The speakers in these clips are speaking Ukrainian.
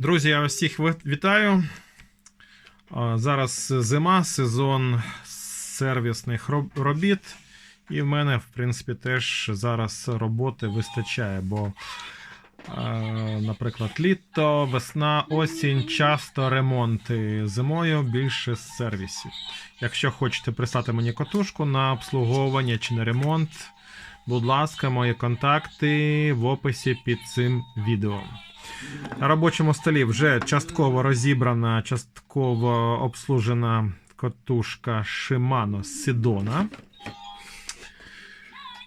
Друзі, я всіх вітаю. Зараз зима, сезон сервісних робіт. І в мене, в принципі, теж зараз роботи вистачає, бо, наприклад, літо, весна, осінь, часто ремонти зимою, більше сервісів. Якщо хочете прислати мені котушку на обслуговування чи на ремонт, будь ласка, мої контакти в описі під цим відео. На робочому столі вже частково розібрана, частково обслужена котушка Shimano Sidona.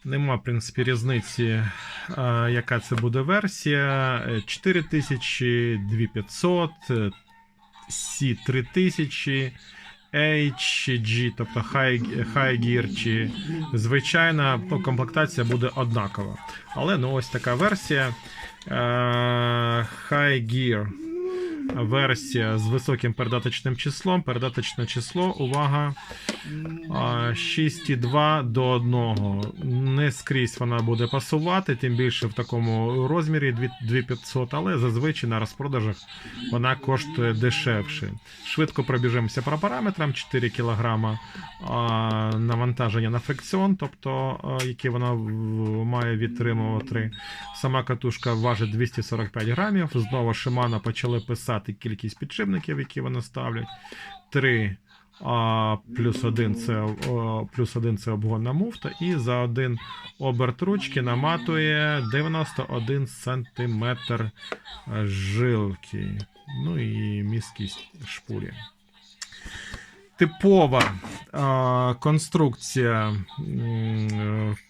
Нема, в принципі, різниці, е, яка це буде версія. Е, 4000, 2500, е, C3000, HG, тобто High, High Gear чи звичайна комплектація буде однакова. Але ну ось така версія. Е, High Gear версія з високим передаточним числом. Передаточне число, увага. 6,2 до 1. Не скрізь вона буде пасувати, тим більше в такому розмірі 2500, але зазвичай на розпродажах вона коштує дешевше. Швидко пробіжимося по параметрам 4 кг навантаження на фрикціон, тобто яке вона має відтримувати. Сама катушка важить 245 грамів. Знову Shimano почали писати кількість підшипників, які вони ставлять. 3 а, плюс один це, плюс один це обгонна муфта, і за один оберт ручки наматує 91 см жилки. Ну і міськість шпулі. Типова а, конструкція,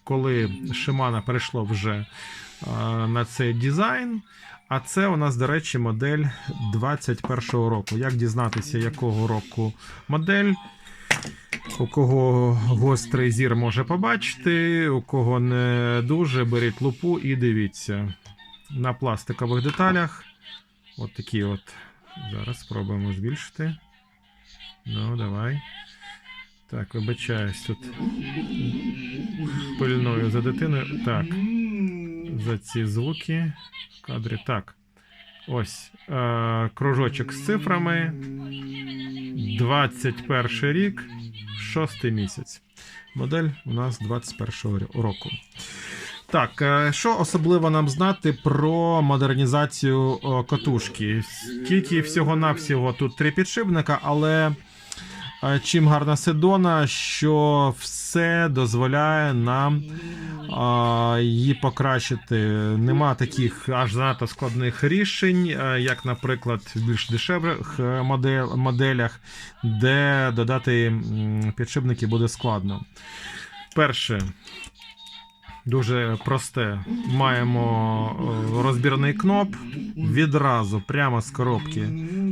коли Shimano перейшло вже а, на цей дизайн. А це у нас, до речі, модель 21-го року. Як дізнатися, якого року модель? У кого гострий зір може побачити, у кого не дуже, беріть лупу і дивіться. На пластикових деталях. От такі от. Зараз спробуємо збільшити. Ну, давай. Так, вибачаюсь тут. Пильною за дитиною. Так. За ці звуки кадрі. Так. Ось. Е, кружочок з цифрами. 21 рік, 6 місяць. Модель у нас 21 року. Так, е, що особливо нам знати про модернізацію катушки? Скільки всього-навсього тут три підшипника, але е, чим гарна Седона, що все дозволяє нам а, її покращити. Нема таких аж занадто складних рішень, е, як, наприклад, в більш дешевих е, моделях, де додати підшипники буде складно. Перше. Дуже просте. Маємо е, розбірний кноп. Відразу, прямо з коробки,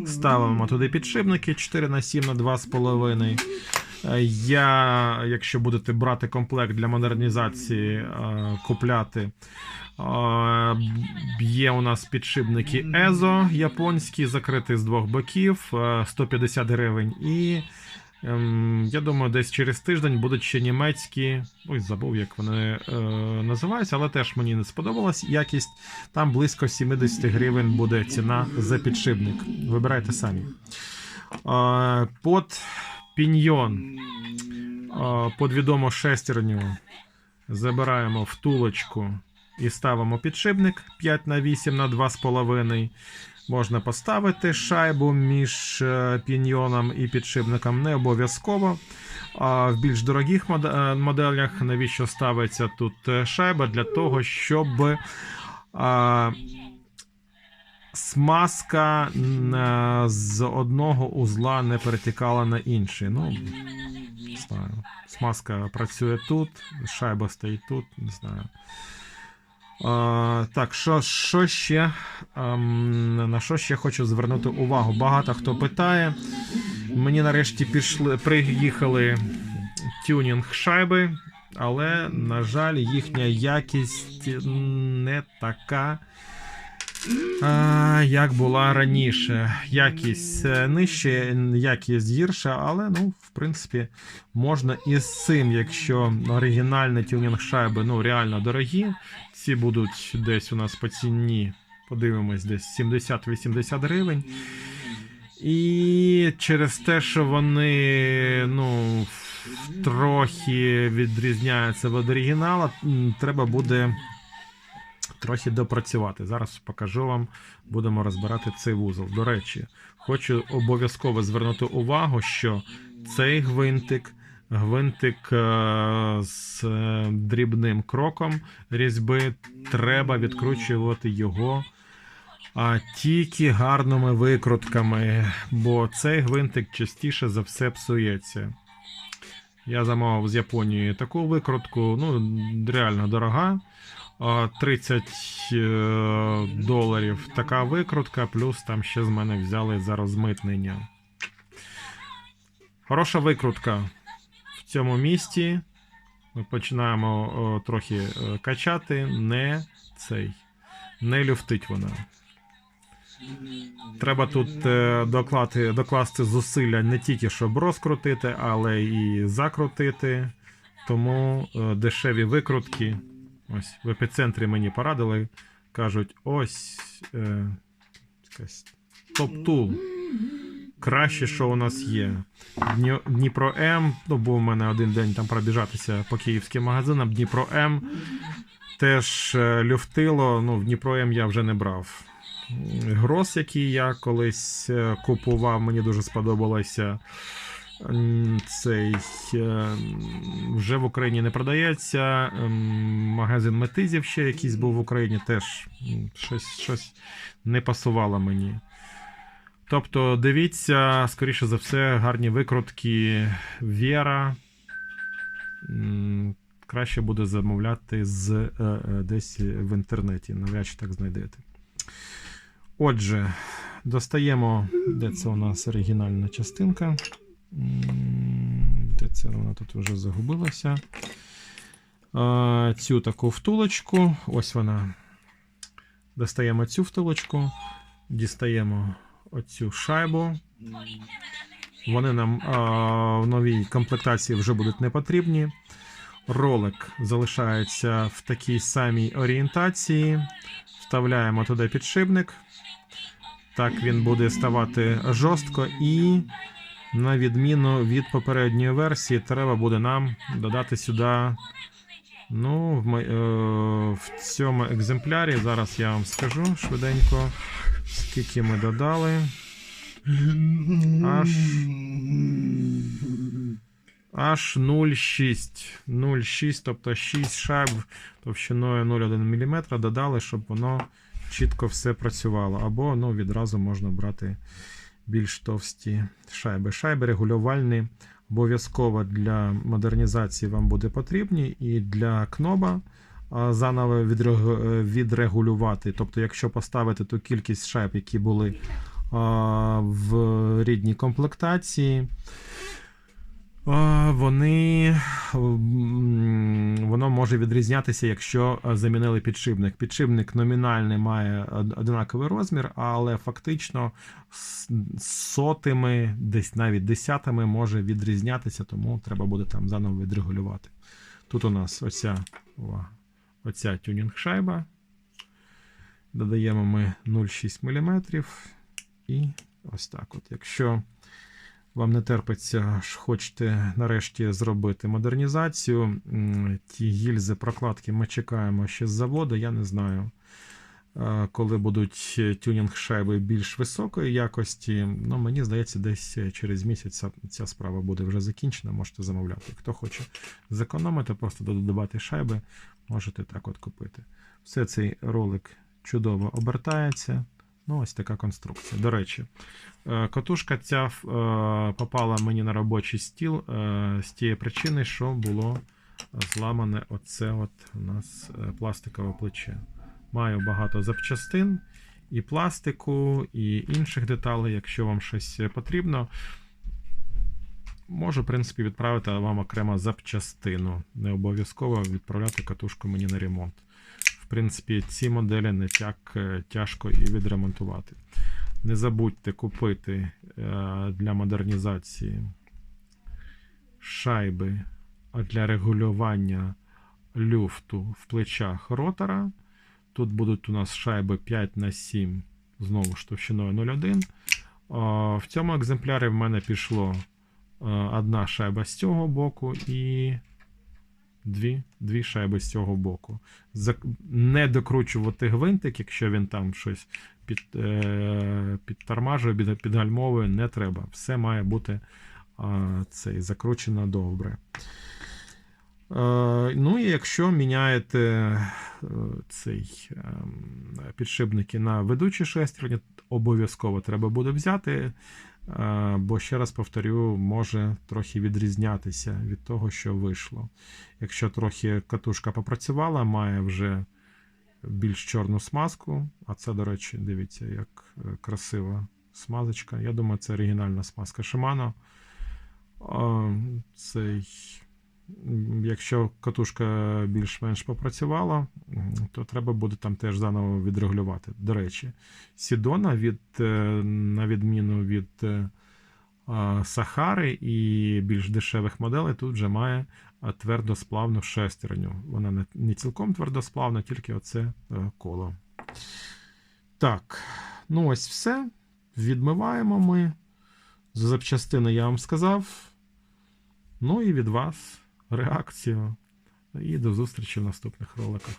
ставимо туди підшипники 4 на 7 на 2,5. Е, Я, якщо будете брати комплект для модернізації, е, купляти. е, Є у нас підшипники EZO японські, закриті з двох боків, е, 150 гривень. І ем, я думаю, десь через тиждень будуть ще німецькі. Ой, забув, як вони е, називаються, але теж мені не сподобалась якість. Там близько 70 гривень буде ціна за підшипник. Вибирайте самі. Е, Под піньйон, е, под відому шестерню забираємо втулочку і ставимо підшипник 5 на 8 на 2,5. Можна поставити шайбу між е, піньйоном і підшипником, не обов'язково. А в більш дорогих е, моделях навіщо ставиться тут е, шайба? Для того, щоб а, смазка з одного узла не перетікала на інший. Ну, не знаю. Смазка працює тут, шайба стоїть тут, не знаю. А, так, що, що ще? Ем, на що ще хочу звернути увагу? Багато хто питає. Мені нарешті пішли, приїхали тюнінг шайби, але, на жаль, їхня якість не така. Як була раніше. Якість е, нижче, якість гірша, але, ну, в принципі, можна і з цим, якщо оригінальні тюнінг шайби ну, реально дорогі, ці будуть десь у нас по ціні Подивимось, десь 70-80 гривень. І через те, що вони ну, трохи відрізняються від оригіналу, треба буде трохи допрацювати. Зараз покажу вам, будемо розбирати цей вузол. До речі, хочу обов'язково звернути увагу, що цей гвинтик, гвинтик е, з е, дрібним кроком різьби, треба відкручувати його а тільки гарними викрутками, бо цей гвинтик частіше за все псується. Я замовив з Японії таку викрутку, ну, реально дорога. А, 30 е, доларів така викрутка, плюс там ще з мене взяли за розмитнення. Хороша викрутка в цьому місті. Ми починаємо о, трохи е, качати, не цей. Не люфтить вона. Треба тут е, доклати, докласти зусилля не тільки щоб розкрутити, але і закрутити. Тому е, дешеві викрутки. Ось в епіцентрі мені порадили. Кажуть, ось е, топ-тул. Краще, що у нас є. Дніпро М. Ну, був у мене один день там пробіжатися по київським магазинам. Дніпро М теж е, люфтило. Ну, в Дніпро М я вже не брав. Грос, який я колись е, купував, мені дуже сподобалося. Цей е, вже в Україні не продається. Ем, Магазин метизів ще якийсь був в Україні, теж щось, щось не пасувало мені. Тобто, дивіться, скоріше за все, гарні викрутки Вера. Краще буде замовляти з е, е, десь в інтернеті. Навряд чи так знайдете. Отже, достаємо, де це у нас оригінальна частинка. Де це вона тут вже загубилася. Цю таку втулочку. Ось вона. Достаємо цю втулочку, дістаємо оцю шайбу. Вони нам а, в новій комплектації вже будуть не потрібні. Ролик залишається в такій самій орієнтації. Вставляємо туди підшипник. Так він буде ставати жорстко і, на відміну від попередньої версії, треба буде нам додати сюди. Ну, в, мо- е, в цьому екземплярі зараз я вам скажу швиденько, скільки ми додали. Аж аж 0,6. 0,6, тобто 6 шайб товщиною 0,1 мм додали, щоб воно чітко все працювало. Або ну, відразу можна брати більш товсті шайби. Шайби регулювальні обов'язково для модернізації вам буде потрібні, і для кноба заново відрегулювати. Тобто, якщо поставити ту кількість шайб, які були в рідній комплектації, вони воно може відрізнятися, якщо замінили підшипник. Підшипник номінальний має однаковий розмір, але фактично сотими, десь навіть десятими може відрізнятися, тому треба буде там заново відрегулювати. Тут у нас оця, оця тюнінг шайба. Додаємо ми 0,6 мм. І ось так. от. Якщо вам не терпиться, хочете нарешті зробити модернізацію. Ті гільзи прокладки ми чекаємо ще з заводу. Я не знаю, е, коли будуть тюнінг шайби більш високої якості. Ну, мені здається, десь через місяць ця справа буде вже закінчена. Можете замовляти. Хто хоче зекономити, просто додавати шайби, можете так от купити. Все цей ролик чудово обертається. Ну, ось така конструкція. До речі, е, катушка ця е, попала мені на робочий стіл е, з тієї причини, що було зламане оце от у нас пластикове плече. Маю багато запчастин, і пластику, і інших деталей. Якщо вам щось потрібно, можу, в принципі, відправити вам окремо запчастину. Не обов'язково відправляти катушку мені на ремонт. В принципі, ці моделі не так е, тяжко і відремонтувати. Не забудьте купити е, для модернізації шайби для регулювання люфту в плечах ротора, Тут будуть у нас шайби 5 на 7 знову ж товщиною 0,1. В цьому екземплярі в мене пішло е, одна шайба з цього боку і дві, дві шайби з цього боку. Не докручувати гвинтик, якщо він там щось під, е, підтормажує, під, підгальмовує, не треба. Все має бути а, цей, закручено добре. Е, ну і якщо міняєте е, цей ем, підшипники на ведучі шестерні, обов'язково треба буде взяти, е, бо ще раз повторю, може трохи відрізнятися від того, що вийшло. Якщо трохи катушка попрацювала, має вже більш чорну смазку, а це, до речі, дивіться, як е, красива смазочка. Я думаю, це оригінальна смазка Shimano. Цей, м, якщо катушка більш-менш попрацювала, то треба буде там теж заново відрегулювати. До речі, Сідона, від, е, на відміну від е, Сахари і більш дешевих моделей, тут вже має твердосплавну шестерню. Вона не, цілком твердосплавна, тільки оце е, коло. Так, ну ось все. Відмиваємо ми. За запчастини я вам сказав. Ну і від вас реакцію. І до зустрічі в наступних роликах.